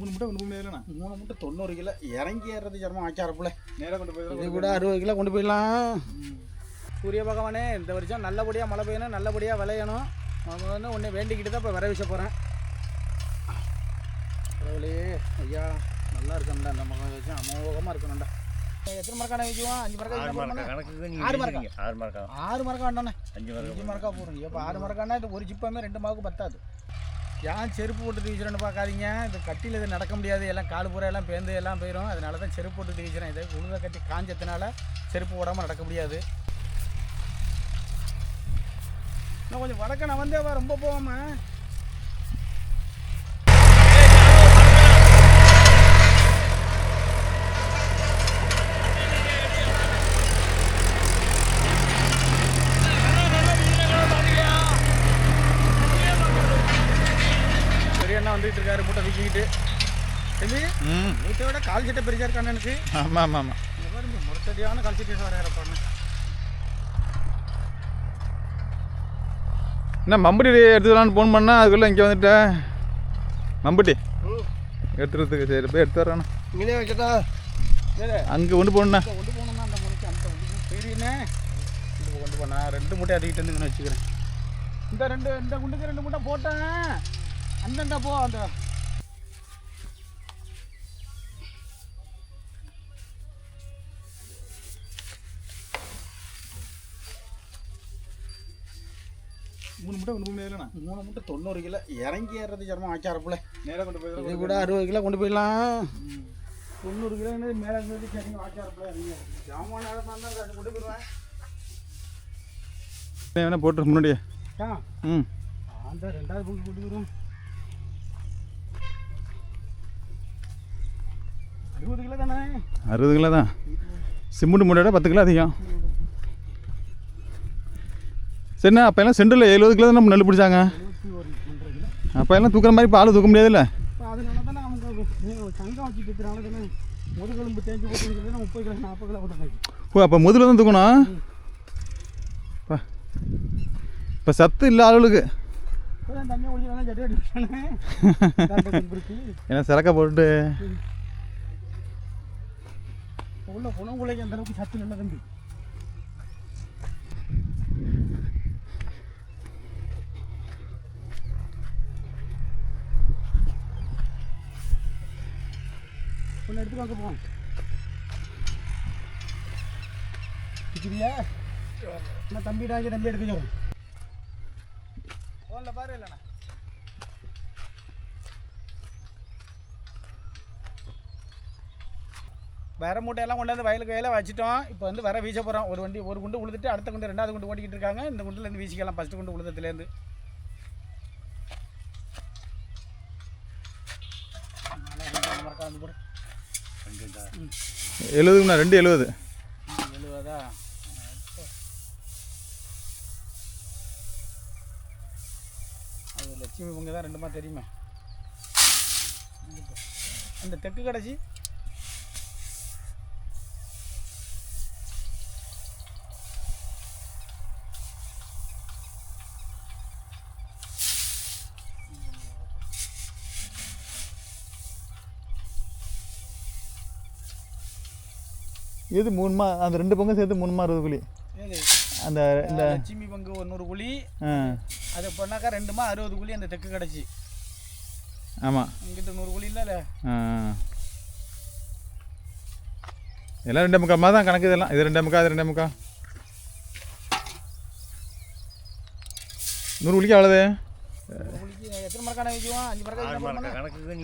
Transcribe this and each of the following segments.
மூணு முட்டை ஒன்று இல்லைண்ணா மூணு மூட்டை தொண்ணூறு கிலோ. இறங்கி ஏறது ஜர்மம் ஆச்சாரப்புல நேராக கொண்டு போய் இது கூட அறுபது கிலோ கொண்டு போயிடலாம். சூரிய பகவானே இந்த வருஷம் நல்லபடியாக மழை பெய்யணும் நல்லபடியாக விளையணும். வந்து ஒன்று வேண்டிக்கிட்டு தான் இப்போ வர வீச போகிறேன் கடவுளே ஐயா நல்லா இருக்கணும்டா இந்த மகன் வச்சு அமோகமாக இருக்கணும்டா. எத்தனை மரக்கான வைக்குவோம் அஞ்சு மரக்கா ஆறு? மரக்கா ஆறு மரக்கா? ஆறு மரக்கா வேண்டாண்ணே அஞ்சு அஞ்சு மரக்கா போடுங்க இப்போ ஆறு மரக்கானா இது ஒரு சிப்பமே ரெண்டு மாவுக்கு பத்தாது. ஏன் செருப்பு போட்டு வீசுறேன்னு பார்க்காதீங்க. இது கட்டியில் இது நடக்க முடியாது. எல்லாம் கால் பூரா எல்லாம் பேந்து எல்லாம் போயிடும் அதனால தான் செருப்பு போட்டு வீசுறேன் இது உழுத கட்டி காஞ்சத்தினால செருப்பு போடாமல் நடக்க முடியாது. இன்னும் கொஞ்சம் வடக்க நான் வந்தேவா ரொம்ப போகாம. மூட்டை தூக்கிக்கிட்டு தம்பி ம். மூட்டை விட கால் சட்டை பெருசா இருக்கான்னு எனக்கு ஆமாம் ஆமாம் ஆமாம் முரத்தடியான கால் சட்டை வர இறப்பாங்க என்ன மம்பட்டி எடுத்துக்கலான்னு ஃபோன் பண்ணால் அதுக்குள்ளே இங்கே வந்துட்டேன் மம்பட்டி எடுத்துறதுக்கு சரி போய் எடுத்து வரேண்ணா இங்கே வச்சுட்டா. அங்கே கொண்டு போகணுண்ணா. கொண்டு போகணும்னா அந்த முறைக்கு அந்த சரிண்ணே இது கொண்டு போனா ரெண்டு மூட்டை அதிகிட்டு வந்துங்கன்னு வச்சுக்கிறேன். இந்த ரெண்டு இந்த குண்டுக்கு ரெண்டு மூட்டை போட்டேன். அந்தண்டா போ அந்த. இல்லைண்ணா மூணு மூட்டை தொண்ணூறு கிலோ. இறங்கி ஏறது ஜர்மம் ஆச்சாரப்புல நேராக கொண்டு போய் இது கூட அறுபது கிலோ கொண்டு போயிடலாம். தொண்ணூறு கிலோ மேலே இருந்து சரிங்க ஆச்சாரப்புல இறங்கி ஜாமான் நேரம் தான் அது கொண்டு போயிடுவேன். வேணா போட்டு முன்னாடியே. ஆ. ம். அந்த ரெண்டாவது பங்கு கொண்டு போயிடுவோம் அறுபது கிலோ தானே? அறுபது கிலோ தான். சிமெண்ட் மூட்டையோட பத்து கிலோ அதிகம். சரிண்ணா அப்போ எல்லாம் சென்டரில் எழுபது கிலோ தான் நம்ம நெல் பிடிச்சாங்க? அப்போ எல்லாம் தூக்குற மாதிரி இப்போ ஆள் தூக்க முடியாதுல்ல? அதனால தானே அவங்க சங்கம் வச்சுட்டு இருக்கிறனால தானே முதுகெலும்பு தேஞ்சு போட்டு முப்பது கிலோ நாற்பது கிலோ போட்டுருக்காங்க ஓ அப்போ முதல்ல தான் தூக்கணும்? இப்போ சத்து இல்லை ஆளுகளுக்கு. ஏன்னா சிறக்க போட்டு உள்ள புனங்குலைக்கு அந்த அளவுக்கு சத்து நல்ல தம்பி. ஒன்று எடுத்து வாங்க போவோம். பிடிக்கிறியா என்ன தம்பி டாஞ்சி தம்பி எடுக்க சொல்லுங்க ஃபோனில் பாரு இல்லைண்ணா வர மூட்டையெல்லாம் கொண்டாந்து வயலுக்கு வயலில் வச்சுட்டோம். இப்போ வந்து வர வீச போகிறோம் ஒரு வண்டி ஒரு குண்டு உழுதுட்டு அடுத்த குண்டு ரெண்டாவது குண்டு ஓட்டிக்கிட்டு இருக்காங்க. இந்த குண்டுலேருந்து வீசிக்கலாம். ஃபஸ்ட்டு குண்டு உழுதத்துலேருந்து எழுபதுங்கண்ணா ரெண்டு எழுபது எழுபதா அது லட்சுமி பொங்க தான் ரெண்டுமா தெரியுமே? அந்த தெற்கு கடைசி? இது மூணு மா அந்த ரெண்டு பங்கும் சேர்த்து மூணு மா அறுபது குழி அந்த இந்த லட்சுமி பங்கு ஒரு நூறு குழி அது பண்ணாக்கா ரெண்டுமா அறுபது குழி அந்த தெற்கு கடைசி ஆமாம் இங்கிட்ட நூறு குழி இல்லை ஆ எல்லாம் ரெண்டே மாதிரி தான் கணக்கு இதெல்லாம். இது ரெண்டே முக்கா இது ரெண்டே முக்கா. நூறு குழிக்கு அவ்வளோது எத்தனை மரக்கான வைக்குவோம் அஞ்சு மரக்கா ஆறு என்ன மரக்கா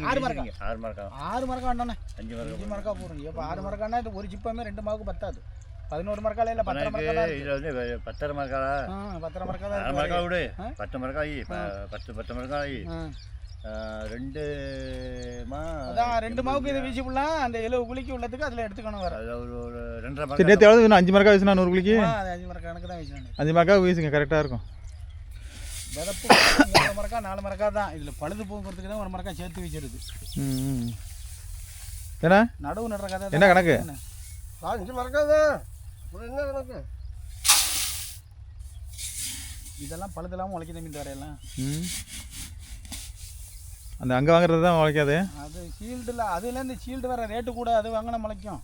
ஆறு மரக்கா? ஆறு மரக்கா ஆறு மரக்கா வேண்டாண்ணே. அஞ்சு அஞ்சு மரக்கா போடுங்க. இப்போ ஆறு மரக்கானா இது ஒரு சிப்பமே ரெண்டு மாவுக்கு பத்தாது. பதினோரு மரக்கால இல்லை பத்தரை மரக்கா தான் கணக்கு இருக்கு. இதுல வந்து பத்தரை மரக்கா ஆ? பத்தரை மரக்கா தான் ஆறு மரக்கா விடு? பத்து மரக்கா ஆகி பத்து பத்து மரக்கா ஆகி. ஆ. ரெண்டு மா அதான் ரெண்டு மாவுக்கு இது வீசி விடலாம் அந்த எழுபது குழிக்கு உள்ளதுக்கு அதில் எடுத்துக்கணும் வர அது ஒரு ஒரு ரெண்டரை மரக்கா நேற்று எவ்வளோ அஞ்சு மரக்கா வீசினா நூறு குழிக்கு? அது அஞ்சு மரக்கா கணக்கு தான் வீசணும் அஞ்சு மரக்கா வீசுங்க கரெக்டாக இருக்கும். விதப்பு மூணு மரக்கா நாலு மரக்கா தான். இதில் பழுது போகிறதுக்கு தான் ஒரு மரக்கா சேர்த்து வச்சிருது. ஏண்ணா நடுவு நடுற கதை என்ன கணக்கு? அஞ்சு மரக்கா தான். என்ன கணக்கு? இதெல்லாம் பழுது இல்லாமல் உழைக்க தம்பி இந்த வரையெல்லாம் ம். அந்த அங்கே வாங்குறது தான் உழைக்காது? அது ஷீல்டில் அதுலேருந்து ஷீல்டு வேறு ரேட்டு கூட அது வாங்கினா முளைக்கும்.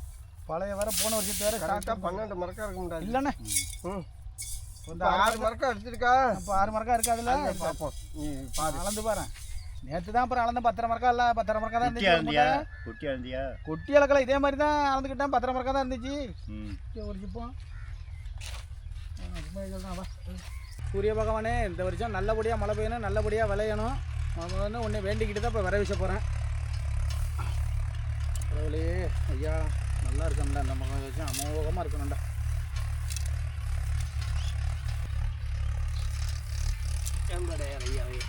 பழைய வேற போன வருஷத்து வேற கரெக்டாக பன்னெண்டு மரக்கா இருக்க முடியாது இல்லைண்ணே. ம். இந்த ஆறு மரக்கா எடுத்துருக்கா? இப்போ ஆறு மரக்கா இருக்காதுல்ல? பார்ப்போம் அளந்து பாரு. நேற்று தான் அப்புறம் அளந்த பத்தரை மரக்கா இல்லை? பத்தரை மரக்கா தான் இருந்துச்சு குட்டி அளக்கல இதே மாதிரி தான் அளந்துக்கிட்டேன் பத்தரை மரக்கா தான் இருந்துச்சு. ஒரு சிப்பம். சூரிய பகவானே இந்த வருஷம் நல்லபடியாக மழை பெய்யணும் நல்லபடியாக விளையணும். நான் உன்னை வேண்டிக்கிட்டு தான் இப்போ விரை வீச போகிறேன் கடவுளே ஐயா நல்லா இருக்கணும்டா. இந்த மகன் வச்சு அமோகமாக இருக்கணும்டா. எம்படையார் ஐயாவே ஐயா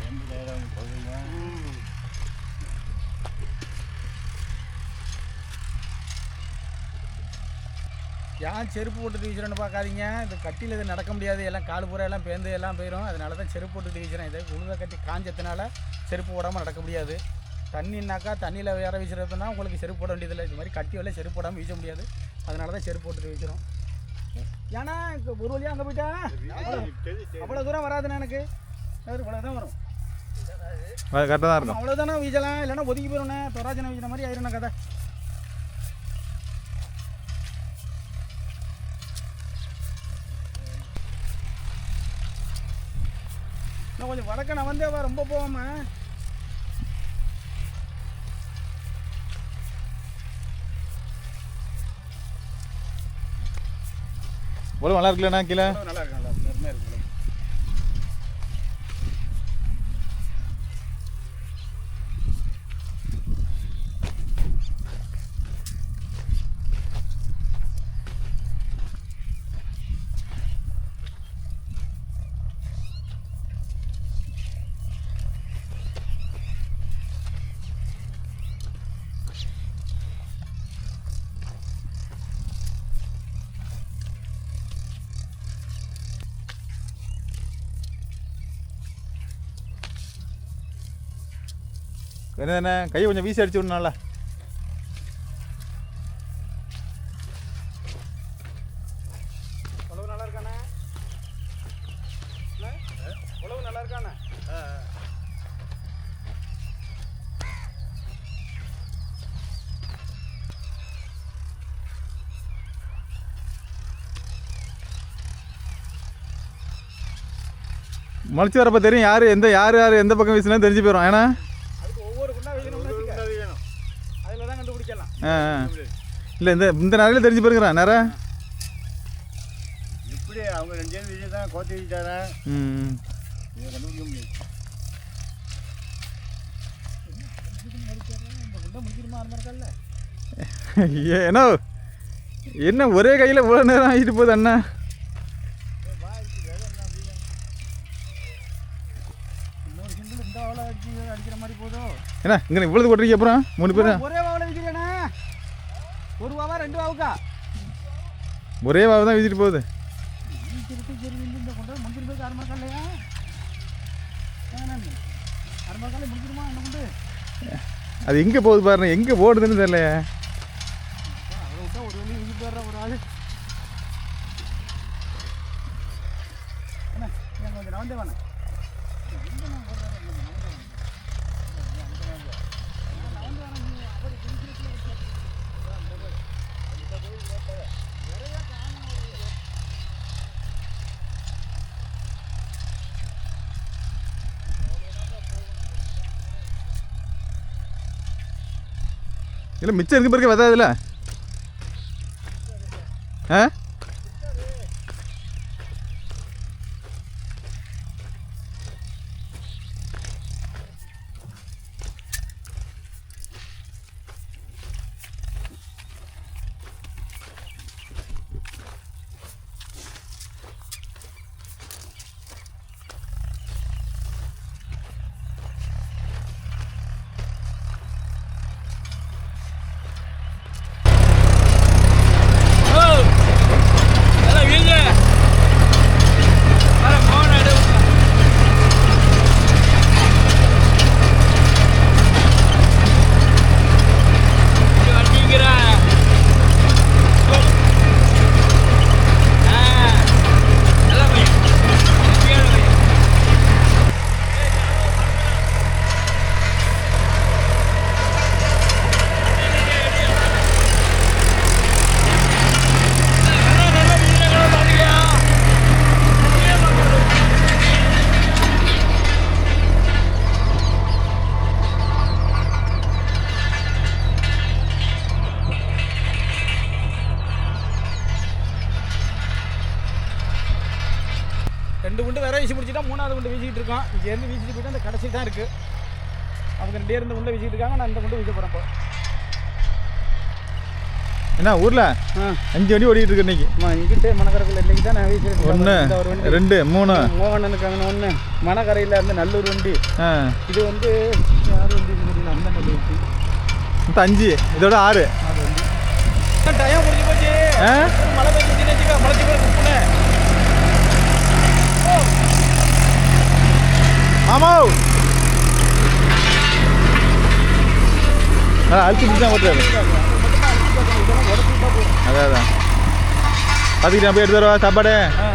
ரெண்டு நேரம் சொல்லுங்க ஏன் செருப்பு போட்டு வீசுறேன்னு பார்க்காதீங்க. இது கட்டியில் இது நடக்க முடியாது. எல்லாம் கால் பூரா எல்லாம் பேந்து எல்லாம் போயிடும் அதனால தான் செருப்பு போட்டு வீசுறேன் இது உழுத கட்டி காஞ்சத்தினால செருப்பு போடாமல் நடக்க முடியாது. தண்ணின்னாக்கா தண்ணியில் வேற வீசுறதுனா உங்களுக்கு செருப்பு போட வேண்டியதில்லை. இது மாதிரி கட்டி வரல செருப்பு போடாமல் வீச முடியாது. அதனால தான் செருப்பு போட்டு வீசுறோம் ஏன்னா ஒரு வழியாக அங்கே போயிட்டா? அவ்வளோ தூரம் வராதுண்ணா எனக்கு. இவ்வளோ தான் வரும். கரெக்டாக தான் இருக்கும். அவ்வளோதானே வீசலாம். இல்லைன்னா ஒதுக்கி போயிடும்ண்ணே. தொராஜனை வீசின மாதிரி ஆயிருண்ணா கதை. இன்னும் கொஞ்சம் வடக்க நான் வந்தே ரொம்ப போகாம. இவ்வளோ நல்லா இருக்குல்லண்ணா கீழே நல்லா இருக்கு நல்லா இருக்கு நேர்மையாக இருக்கு என்ன கையை கொஞ்சம் வீசி அடிச்சு விடணும்ல முளைச்சி வரப்போ தெரியும் யார் எந்த யார் யார் எந்த பக்கம் வீசினா தெரிஞ்சு போயிடும் ஏன்னா ஆ இல்லை இந்த இந்த நேரில் தெரிஞ்சு இப்படி அவங்க ரெண்டு பேரும் தான் கோத்தி வச்சுட்டாரன் ம் கண்டுபிடிக்க இருக்கல்ல ஏனோ என்ன ஒரே கையில் இவ்வளோ நேரம் ஆகிட்டு போகுது அண்ணா? என்ன இங்கே இவ்வளவு கொட்டுறீங்க அப்புறம்? மூணு பேர் ஒரே வாழை விற்கிறேண்ணே ஒரு வாவா ரெண்டு வாவுக்கா? ஒரே வாவை தான் வீசிட்டு போகுது. அது எங்கே போகுது பாருங்க எங்கே ஓடுதுன்னு தெரியலையே அவ்வளோ விட்டா ஒரு வழி வீசி போயிடுற ஒரு ஆள் என்ன ஏன் கொஞ்சம் நவந்தே வேணே இல்லை மிச்சம் இருக்கு பிறகு வதாதுல ஆ? இங்கேருந்து வீசிட்டு போயிட்டு அந்த கடைசி தான் இருக்குது அவங்க ரெண்டே இருந்து குண்டை வீசிட்டு இருக்காங்க. நான் இந்த குண்டு வீச போகிறேன் இப்போ என்ன ஊரில்? ஆ. அஞ்சு வண்டி ஓடிட்டு இருக்கு இன்னைக்கு. இங்கிட்டே மணக்கரைக்குள்ள இன்னைக்கு தான் நான் வீசிட்டு ஒன்று இந்த ரெண்டு மூணு. மோகனனுக்கு அங்கே ஒன்று மணக்கரையில் இருந்து நல்லூர் வண்டி. ஆ. இது வந்து யார் வண்டி அந்த நல்ல மொத்தம் அஞ்சு. இதோட ஆறு. டயம் முடிஞ்சு போச்சு? மழை வச்சுக்கோ மழைச்சி போய் மாமா ஆ அழுத்தி தான் ஓட்டுறாரு அதான் அதான் பார்த்துக்கிட்டேன் போய் எடுத்து வரவா சாப்பாடு ஆ